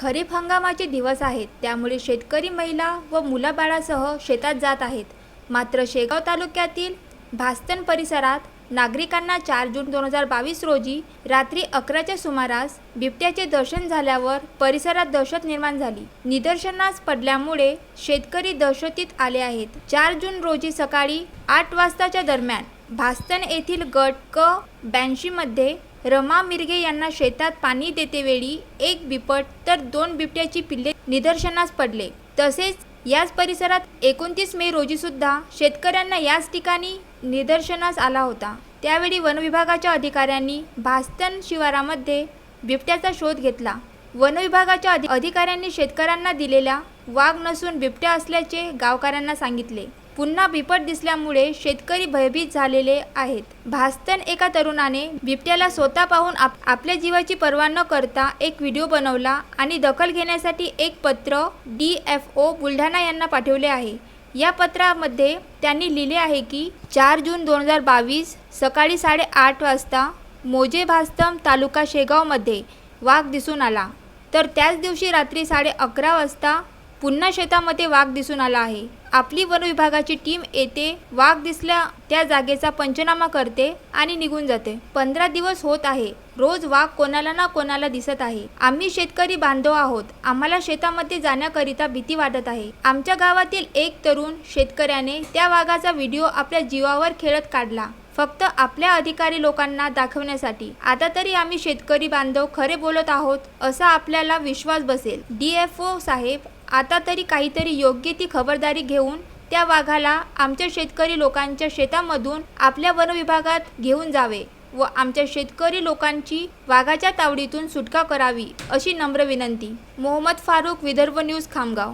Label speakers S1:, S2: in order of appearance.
S1: खरीप हंगामाचे दिवस आहेत त्यामुळे शेतकरी महिला व मुलाबाळासह शेतात जात आहेत. मात्र शेगाव तालुक्यातील भास्तन परिसरात नागरिकांना चार जून दोन हजार बावीस रोजी रात्री अकराच्या सुमारास बिबट्याचे दर्शन झाल्यावर परिसरात दहशत निर्माण झाली. निदर्शनास पडल्यामुळे शेतकरी दहशतीत आले आहेत. चार जून रोजी सकाळी आठ वाजताच्या दरम्यान भास्तन येथील गट क ब्याऐंशीमध्ये रमा मिरगे यांना शेतात पाणी देतेवेळी एक बिपट तर दोन बिबट्याची पिल्ले निदर्शनास पडले. तसेच याच परिसरात एकोणतीस मे रोजी सुद्धा शेतकऱ्यांना याच ठिकाणी निदर्शनास आला होता. त्यावेळी वनविभागाच्या अधिकाऱ्यांनी भास्तन शिवारामध्ये बिबट्याचा शोध घेतला. वनविभागाच्या अधि अधिकाऱ्यांनी शेतकऱ्यांना दिलेल्या वाघ नसून बिबट्या असल्याचे गावकऱ्यांना सांगितले. पुन्हा बिपट दिसल्यामुळे शेतकरी भयभीत झालेले आहेत. भास्तन एका तरुणाने बिबट्याला स्वतः पाहून आप आपल्या जीवाची पर्वा न करता एक व्हिडिओ बनवला आणि दखल घेण्यासाठी एक पत्र डी एफ ओ बुलढाणा यांना पाठवले आहे. या पत्रामध्ये त्यांनी लिहिले आहे की चार जून दोन हजार बावीस सकाळी साडेआठ वाजता मोजे भास्तम तालुका शेगावमध्ये वाघ दिसून आला. तर त्याच दिवशी रात्री साडे अकरा वाजता पुन्हा शेतामध्ये वाघ दिसून आला आहे. आपली वन विभागाची टीम येते वाघ दिसल्या त्या जागेचा पंचनामा करते आणि निघून जाते. पंधरा दिवस होत आहे. रोज वाघ कोणाला ना कोणाला दिसत आहे. आम्ही शेतकरी बांधव आहोत. आम्हाला शेतामध्ये जाण्याकरिता भीती वाटत आहे. आमच्या गावातील एक तरुण शेतकऱ्याने त्या वाघाचा व्हिडिओ आपल्या जीवावर खेळत काढला. फक्त आपल्या अधिकारी लोकांना दाखवण्यासाठी. आता तरी आम्ही शेतकरी बांधव खरे बोलत आहोत असा आपल्याला विश्वास बसेल. डी एफ ओ साहेब आता तरी काहीतरी योग्य ती खबरदारी घेऊन त्या वाघाला आमच्या शेतकरी लोकांच्या शेतामधून आपल्या वनविभागात घेऊन जावे व आमच्या शेतकरी लोकांची वाघाच्या तावडीतून सुटका करावी अशी नम्र विनंती. मोहम्मद फारूक विदर्भ न्यूज खामगाव.